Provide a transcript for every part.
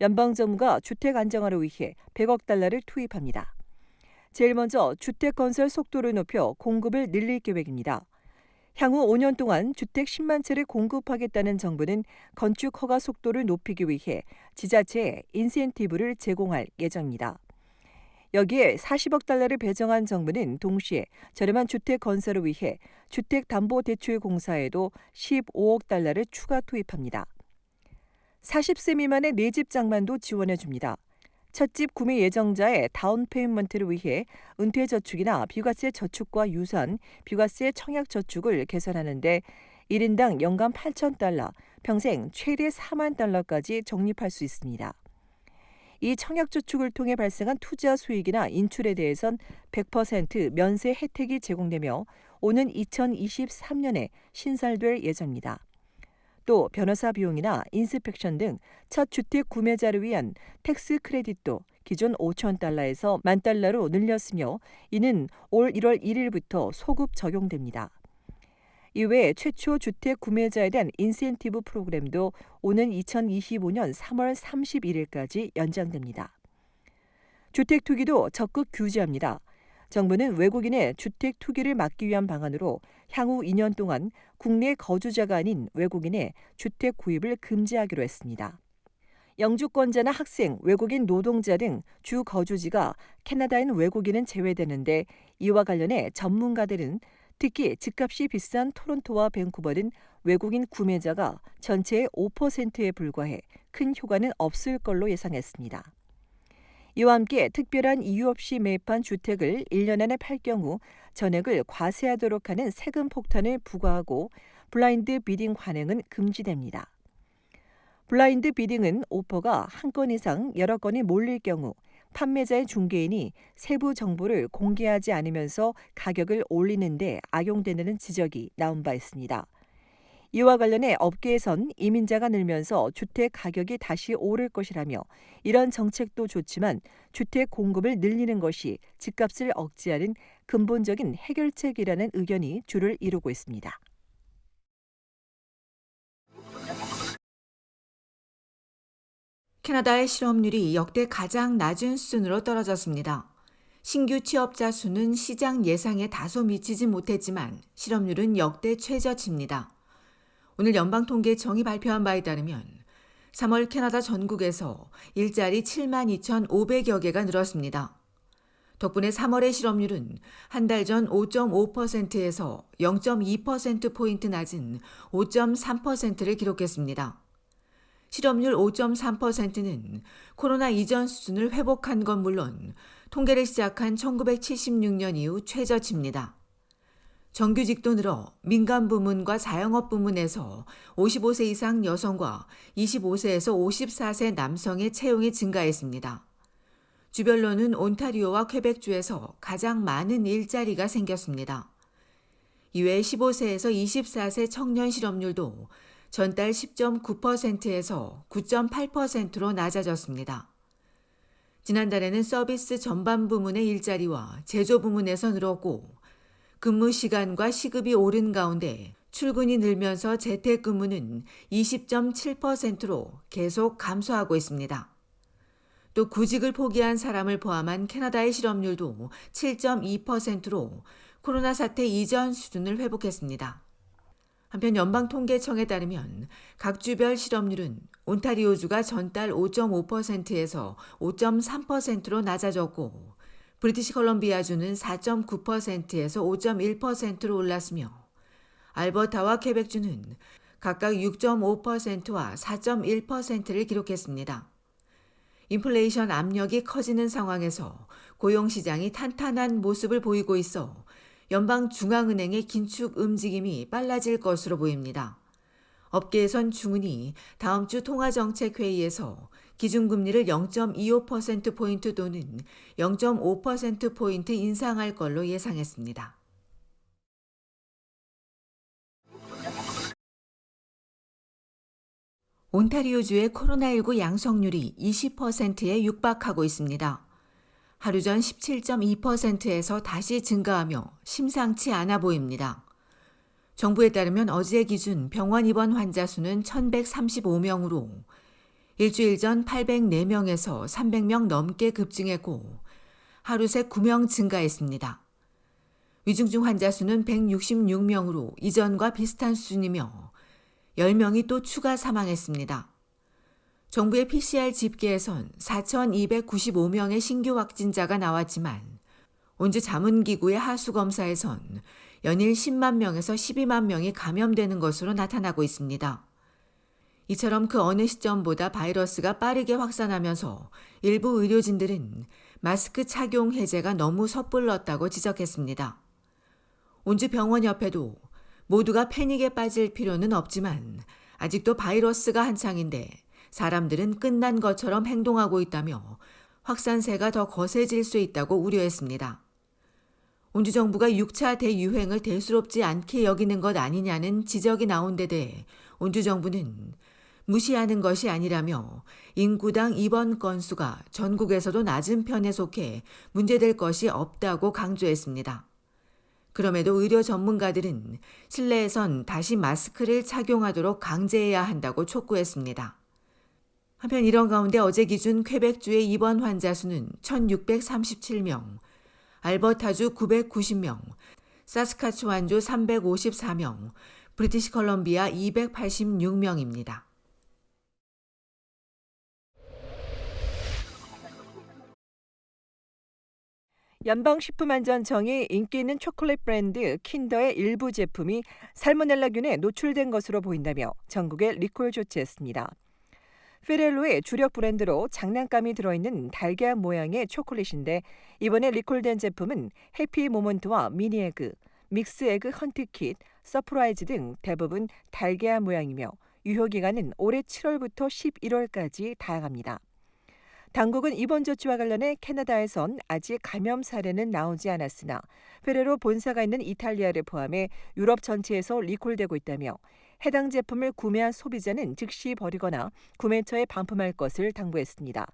연방 정부가 주택 안정화를 위해 100억 달러를 투입합니다. 제일 먼저 주택 건설 속도를 높여 공급을 늘릴 계획입니다. 향후 5년 동안 주택 10만 채를 공급하겠다는 정부는 건축 허가 속도를 높이기 위해 지자체에 인센티브를 제공할 예정입니다. 여기에 40억 달러를 배정한 정부는 동시에 저렴한 주택 건설을 위해 주택담보대출공사에도 15억 달러를 추가 투입합니다. 40세 미만의 네 내집 장만도 지원해 줍니다. 첫 집 구매 예정자의 다운 페이먼트를 위해 은퇴 저축이나 비과세 저축과 유사한 비과세 청약 저축을 개선하는데 1인당 연간 8천 달러, 평생 최대 4만 달러까지 적립할 수 있습니다. 이 청약 저축을 통해 발생한 투자 수익이나 인출에 대해선 100% 면세 혜택이 제공되며 오는 2023년에 신설될 예정입니다. 또 변호사 비용이나 인스펙션 등 첫 주택 구매자를 위한 텍스 크레딧도 기존 5천 달러에서 만 달러로 늘렸으며 이는 올 1월 1일부터 소급 적용됩니다. 이외에 최초 주택 구매자에 대한 인센티브 프로그램도 오는 2025년 3월 31일까지 연장됩니다. 주택 투기도 적극 규제합니다. 정부는 외국인의 주택 투기를 막기 위한 방안으로 향후 2년 동안 국내 거주자가 아닌 외국인의 주택 구입을 금지하기로 했습니다. 영주권자나 학생, 외국인 노동자 등 주 거주지가 캐나다인 외국인은 제외되는데 이와 관련해 전문가들은 특히 집값이 비싼 토론토와 밴쿠버는 외국인 구매자가 전체의 5%에 불과해 큰 효과는 없을 걸로 예상했습니다. 이와 함께 특별한 이유 없이 매입한 주택을 1년 안에 팔 경우 전액을 과세하도록 하는 세금 폭탄을 부과하고 블라인드 비딩 관행은 금지됩니다. 블라인드 비딩은 오퍼가 한 건 이상 여러 건이 몰릴 경우 판매자의 중개인이 세부 정보를 공개하지 않으면서 가격을 올리는데 악용되는 지적이 나온 바 있습니다. 이와 관련해 업계에선 이민자가 늘면서 주택 가격이 다시 오를 것이라며 이런 정책도 좋지만 주택 공급을 늘리는 것이 집값을 억제하는 근본적인 해결책이라는 의견이 주를 이루고 있습니다. 캐나다의 실업률이 역대 가장 낮은 수준으로 떨어졌습니다. 신규 취업자 수는 시장 예상에 다소 미치지 못했지만 실업률은 역대 최저치입니다. 오늘 연방통계청이 발표한 바에 따르면 3월 캐나다 전국에서 일자리 7만 2,500여 개가 늘었습니다. 덕분에 3월의 실업률은 한 달 전 5.5%에서 0.2%포인트 낮은 5.3%를 기록했습니다. 실업률 5.3%는 코로나 이전 수준을 회복한 건 물론 통계를 시작한 1976년 이후 최저치입니다. 정규직도 늘어 민간 부문과 자영업 부문에서 55세 이상 여성과 25세에서 54세 남성의 채용이 증가했습니다. 주별로는 온타리오와 퀘벡주에서 가장 많은 일자리가 생겼습니다. 이외 15세에서 24세 청년 실업률도 전달 10.9%에서 9.8%로 낮아졌습니다. 지난달에는 서비스 전반 부문의 일자리와 제조 부문에서 늘었고 근무 시간과 시급이 오른 가운데 출근이 늘면서 재택근무는 20.7%로 계속 감소하고 있습니다. 또 구직을 포기한 사람을 포함한 캐나다의 실업률도 7.2%로 코로나 사태 이전 수준을 회복했습니다. 한편 연방통계청에 따르면 각 주별 실업률은 온타리오주가 전달 5.5%에서 5.3%로 낮아졌고 브리티시 컬럼비아주는 4.9%에서 5.1%로 올랐으며 알버타와 퀘벡주는 각각 6.5%와 4.1%를 기록했습니다. 인플레이션 압력이 커지는 상황에서 고용시장이 탄탄한 모습을 보이고 있어 연방 중앙은행의 긴축 움직임이 빨라질 것으로 보입니다. 업계에선 중은이 다음 주 통화정책회의에서 기준금리를 0.25%포인트 또는 0.5%포인트 인상할 걸로 예상했습니다. 온타리오주의 코로나19 양성률이 20%에 육박하고 있습니다. 하루 전 17.2%에서 다시 증가하며 심상치 않아 보입니다. 정부에 따르면 어제 기준 병원 입원 환자 수는 1,135명으로 일주일 전 804명에서 300명 넘게 급증했고 하루 새 9명 증가했습니다. 위중증 환자 수는 166명으로 이전과 비슷한 수준이며 10명이 또 추가 사망했습니다. 정부의 PCR 집계에선 4,295명의 신규 확진자가 나왔지만 온주 자문기구의 하수검사에선 연일 10만 명에서 12만 명이 감염되는 것으로 나타나고 있습니다. 이처럼 그 어느 시점보다 바이러스가 빠르게 확산하면서 일부 의료진들은 마스크 착용 해제가 너무 섣불렀다고 지적했습니다. 온주 병원협회도 모두가 패닉에 빠질 필요는 없지만 아직도 바이러스가 한창인데 사람들은 끝난 것처럼 행동하고 있다며 확산세가 더 거세질 수 있다고 우려했습니다. 온주 정부가 6차 대유행을 대수롭지 않게 여기는 것 아니냐는 지적이 나온 데 대해 온주 정부는 무시하는 것이 아니라며 인구당 입원 건수가 전국에서도 낮은 편에 속해 문제될 것이 없다고 강조했습니다. 그럼에도 의료 전문가들은 실내에선 다시 마스크를 착용하도록 강제해야 한다고 촉구했습니다. 한편 이런 가운데 어제 기준 퀘벡주의 입원 환자 수는 1,637명, 알버타주 990명, 사스카추완주 354명, 브리티시 컬럼비아 286명입니다. 연방식품안전청이 인기 있는 초콜릿 브랜드 킨더의 일부 제품이 살모넬라균에 노출된 것으로 보인다며 전국에 리콜 조치했습니다. 페렐로의 주력 브랜드로 장난감이 들어있는 달걀 모양의 초콜릿인데 이번에 리콜된 제품은 해피 모먼트와 미니 에그, 믹스 에그 헌트킷, 서프라이즈 등 대부분 달걀 모양이며 유효 기간은 올해 7월부터 11월까지 다양합니다. 당국은 이번 조치와 관련해 캐나다에선 아직 감염 사례는 나오지 않았으나 페레로 본사가 있는 이탈리아를 포함해 유럽 전체에서 리콜되고 있다며 해당 제품을 구매한 소비자는 즉시 버리거나 구매처에 반품할 것을 당부했습니다.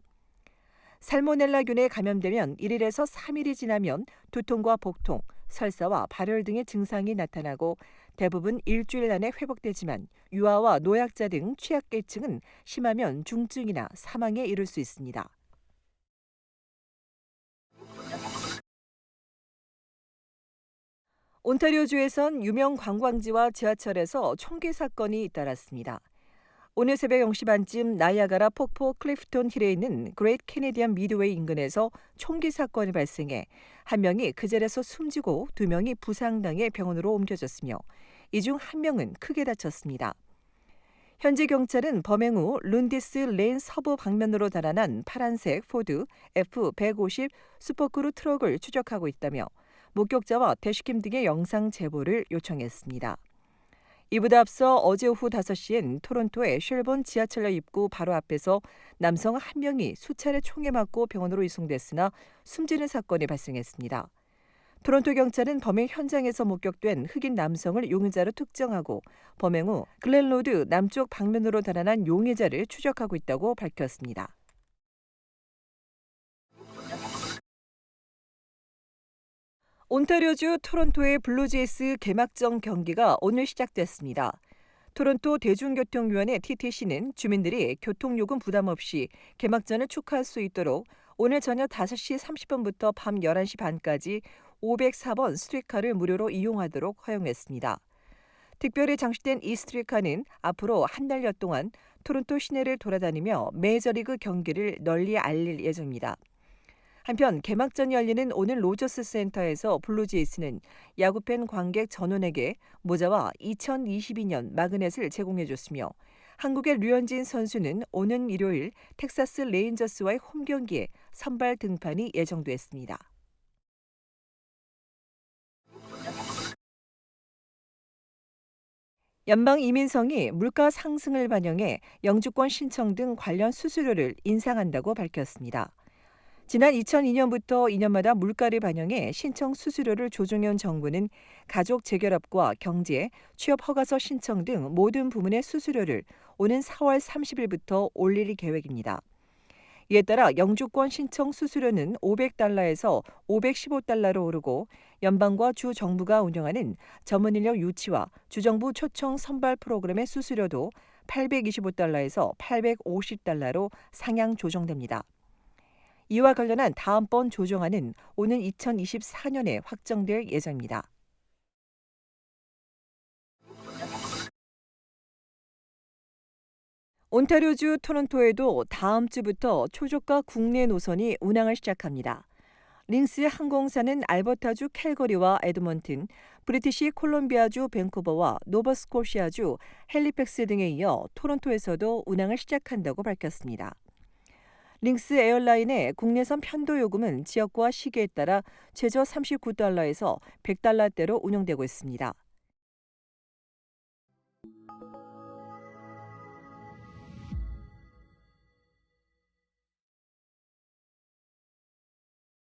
살모넬라균에 감염되면 1일에서 3일이 지나면 두통과 복통, 설사와 발열 등의 증상이 나타나고 대부분 일주일 안에 회복되지만 유아와 노약자 등 취약계층은 심하면 중증이나 사망에 이를 수 있습니다. 온타리오주에선 유명 관광지와 지하철에서 총기 사건이 잇따랐습니다. 오늘 새벽 0시 반쯤 나이아가라 폭포 클리프톤 힐에 있는 그레이트 캐네디안 미드웨이 인근에서 총기 사건이 발생해 한 명이 그 자리에서 숨지고 두 명이 부상당해 병원으로 옮겨졌으며 이 중 한 명은 크게 다쳤습니다. 현지 경찰은 범행 후 룬디스 레인 서부 방면으로 달아난 파란색 포드 F-150 슈퍼크루 트럭을 추적하고 있다며 목격자와 대시캠 등의 영상 제보를 요청했습니다. 이보다 앞서 어제 오후 5시엔 토론토의 쉘본 지하철역 입구 바로 앞에서 남성 한 명이 수차례 총에 맞고 병원으로 이송됐으나 숨지는 사건이 발생했습니다. 토론토 경찰은 범행 현장에서 목격된 흑인 남성을 용의자로 특정하고 범행 후 글렌로드 남쪽 방면으로 달아난 용의자를 추적하고 있다고 밝혔습니다. 온타리오주 토론토의 블루제이스 개막전 경기가 오늘 시작됐습니다. 토론토 대중교통위원회 TTC는 주민들이 교통요금 부담 없이 개막전을 축하할 수 있도록 오늘 저녁 5시 30분부터 밤 11시 반까지 504번 스트리카를 무료로 이용하도록 허용했습니다. 특별히 장식된 이 스트리카는 앞으로 한 달여 동안 토론토 시내를 돌아다니며 메이저리그 경기를 널리 알릴 예정입니다. 한편 개막전이 열리는 오늘 로저스 센터에서 블루제이스는 야구팬 관객 전원에게 모자와 2022년 마그넷을 제공해줬으며 한국의 류현진 선수는 오는 일요일 텍사스 레인저스와의 홈 경기에 선발 등판이 예정됐습니다. 연방 이민성이 물가 상승을 반영해 영주권 신청 등 관련 수수료를 인상한다고 밝혔습니다. 지난 2002년부터 2년마다 물가를 반영해 신청 수수료를 조정해온 정부는 가족 재결합과 경제, 취업 허가서 신청 등 모든 부문의 수수료를 오는 4월 30일부터 올릴 계획입니다. 이에 따라 영주권 신청 수수료는 500달러에서 515달러로 오르고 연방과 주 정부가 운영하는 전문 인력 유치와 주정부 초청 선발 프로그램의 수수료도 825달러에서 850달러로 상향 조정됩니다. 이와 관련한 다음번 조정안은 오는 2024년에 확정될 예정입니다. 온타리오주 토론토에도 다음 주부터 초저가 국내 노선이 운항을 시작합니다. 링스 항공사는 알버타주 캘거리와 에드먼튼, 브리티시 콜롬비아주 밴쿠버와 노버스코시아주 헬리팩스 등에 이어 토론토에서도 운항을 시작한다고 밝혔습니다. 링스 에어라인의 국내선 편도 요금은 지역과 시기에 따라 최저 39달러에서 100달러대로 운영되고 있습니다.